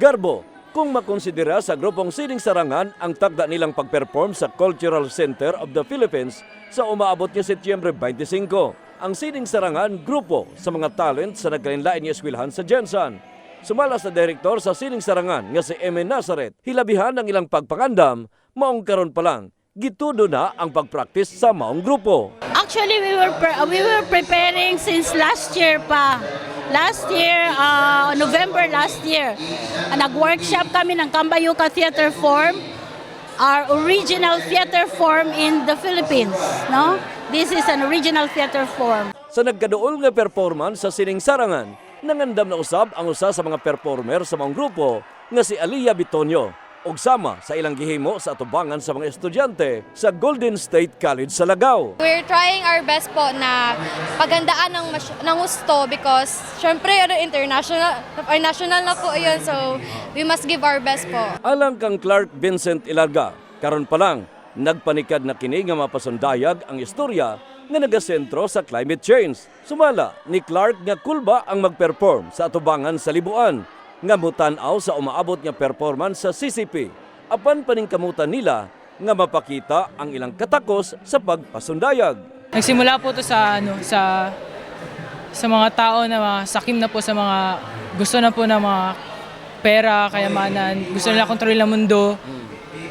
Garbo, kung makonsidera sa grupong Sining Sarangan ang tagda nilang pag-perform sa Cultural Center of the Philippines sa umaabot niya Setyembre 25. Ang Sining Sarangan, grupo sa mga talent sa nagkalinlain niya eskwelahan sa Jensen. Sumala sa direktor sa Sining Sarangan nga si Eme Nazaret, hilabihan ang ilang pagpangandam, maong karon pa lang, gitudo na ang pagpraktis sa maong grupo. Actually, we were we were preparing since last year pa. Last year, uh, November last year. Uh, Nag-workshop kami ng Kambayuka Theater Form, our original theater form in the Philippines. No, This is an original theater form. Sa nagkaduol nga performance sa Sining Sarangan, nangandam na usab ang usa sa mga performer sa mga grupo nga si Aliyah Bitonio ug sama sa ilang gihimo sa atubangan sa mga estudyante sa Golden State College sa Lagaw. We're trying our best po na pagandaan ng, mas- ng gusto because syempre ano, international, or national na po yun so we must give our best po. Alang kang Clark Vincent Ilarga, karon pa lang nagpanikad na kini nga mapasundayag ang istorya nga nagasentro sa climate change. Sumala ni Clark nga kulba ang magperform sa atubangan sa libuan nga mutan-aw sa umaabot nga performance sa CCP. Apan paningkamutan nila nga mapakita ang ilang katakos sa pagpasundayag. Nagsimula po to sa ano sa sa mga tao na mga sakim na po sa mga gusto na po ng mga pera, kayamanan, gusto nila kontrolin ang mundo.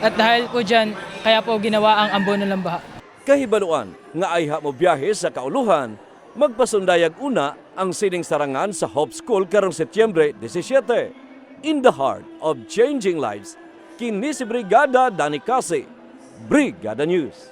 At dahil po diyan, kaya po ginawa ang ambo ng lambaha. Kahibaluan nga ayha mo biyahe sa kauluhan, magpasundayag una ang sining sarangan sa Hope School karong Setyembre 17. In the heart of changing lives, kini si Brigada Dani Kasi, Brigada News.